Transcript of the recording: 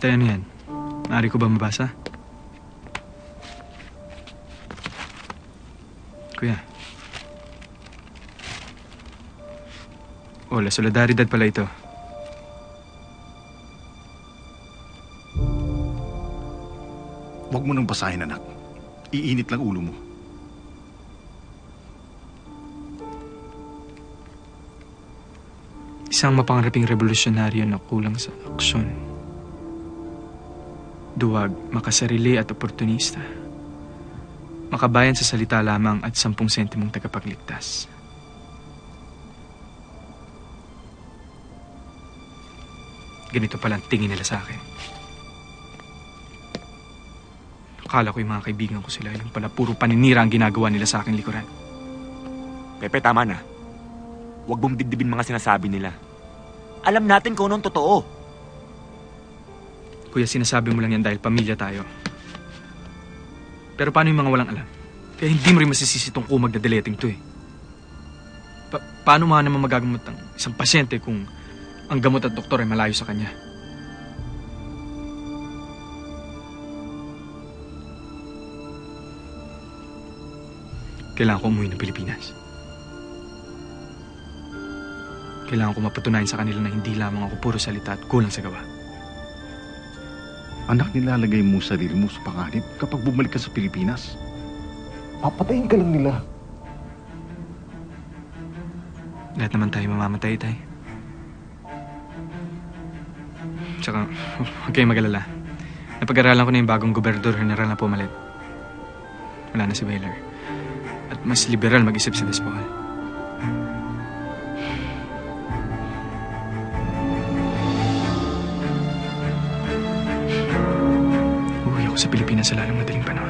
Tayo ano yan? Maaari ko ba mabasa? Kuya. Oh, la solidaridad pala ito. Huwag mo nang basahin, anak. Iinit lang ulo mo. Isang mapangaraping revolusyonaryo na kulang sa aksyon. Duwag, makasarili at oportunista. Makabayan sa salita lamang at sampung sentimong tagapagligtas. Ganito pala ang tingin nila sa akin. Akala ko yung mga kaibigan ko sila, yung pala puro paninira ang ginagawa nila sa aking likuran. Pepe, tama na. Huwag mong dibdibin mga sinasabi nila. Alam natin kung anong totoo. Kuya, sinasabi mo lang yan dahil pamilya tayo. Pero paano yung mga walang alam? Kaya hindi mo rin masisisi tong kumag na deleting to eh. Pa- paano mga naman magagamot ang isang pasyente kung ang gamot at doktor ay malayo sa kanya? Kailangan ko umuwi ng Pilipinas. Kailangan ko mapatunayan sa kanila na hindi lamang ako puro salita at kulang sa gawa. Anak, nilalagay mo sarili mo sa panganib kapag bumalik ka sa Pilipinas. Papatayin ka lang nila. Lahat naman tayo mamamatay, tay. Tsaka, huwag kayong mag-alala. Napag-aralan ko na yung bagong gobernador general na pumalit. Wala na si Baylor. At mas liberal mag-isip si Despojal. Sa Pilipinas sa lalong madaling panahon.